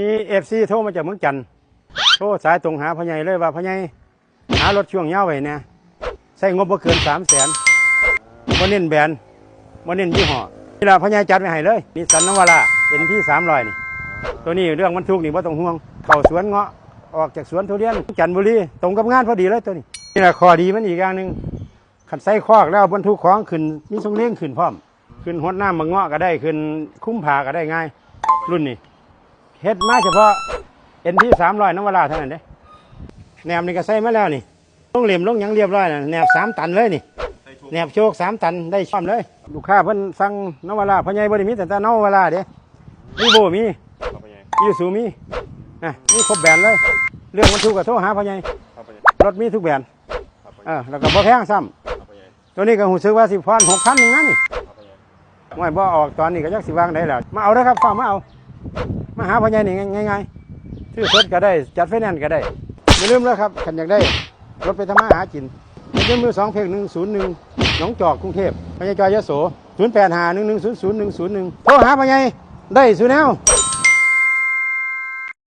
มีเอฟซีโทรมาจากเมืองจันทน์โทรสายตรงหาพ่อใหญ่เลยว่าพ่อใหารถช่วงเยาไว้เนี่ยใช้งบบ่เกินสามแสนบ่เน้นแบรนด์บ่เน้นยี่ห้อนี่ละพ่อใหญ่จัดไว้ให้เลยนี่สันนวาราเอ็นที่สามรอยนี่ ตัวนี้เรื่องมันทุกนี่บ่ต้องห่วง เข้าสวนเงาะออกจากสวนทุเรียนจันทบุรีตรงกับงานพอดีเลยตัวนี้นี่แหละข้อดีมันอีกอย่างหนึ่งขันใส่คอกแล้วบรรทุกของขึ้นมีทรงเลี้ยงขึ้นพร้อม ขึ้นหดน้ำมาเงาะก็ได้ขึ้นคุ้มผาก็ได้ง่าย รุ่นนี้ เฮ็ดมาเฉพาะเอ็นที่สามร้อยน้ำวลาเท่านั้นเด้แหนบนี่ก็ใส่มาแล้วนี่ลงเหลี่ยมลงยังเรียบร้อยนะแหนบสามตันเลยนี่แหนบโชคสามตันได้ช่อมเลย ลูกค้าเพิ่นสั่งน้ำวลาพ่อใหญ่บ่ได้มีแต่แต่น้ำวลาเด้มีโบมีอใหญ่ยูสูมีนะนี่ครบแบรนด์เลย เรื่องมันถูกกับโทรหาพ่อใหญ่ครับพ่อใหญ่รถมีทุกแบรนด์เออแล้วก็บ่แพงซ่อใหญ่ำตัวนี้ก็หูซื้อว่าสิพันหกพันหนึ่งนะนี่ไม่บ่ออกตอนนี้ก็ยักสิวางได้แล้วมาเอาเด้อครับฟ้ามาเอา มาหาพ่อใหญ่นี่ง่ายๆซื้อสดก็ได้ จัดไฟแนนซ์ก็ได้อย่าลืมแล้วครับขันอยากได้รถไปทำมาหากินเป็นเจ้ามือสองเพลงหนึ่งศูนย์หนึ่งหนองจอกกรุงเทพพญาจอยยโสศูนย์แปดหาหนึ่งหนึ่งศูนย์ศูนย์หนึ่งศูนย์หนึ่งโทรหาพ่อใหญ่ได้สุแนว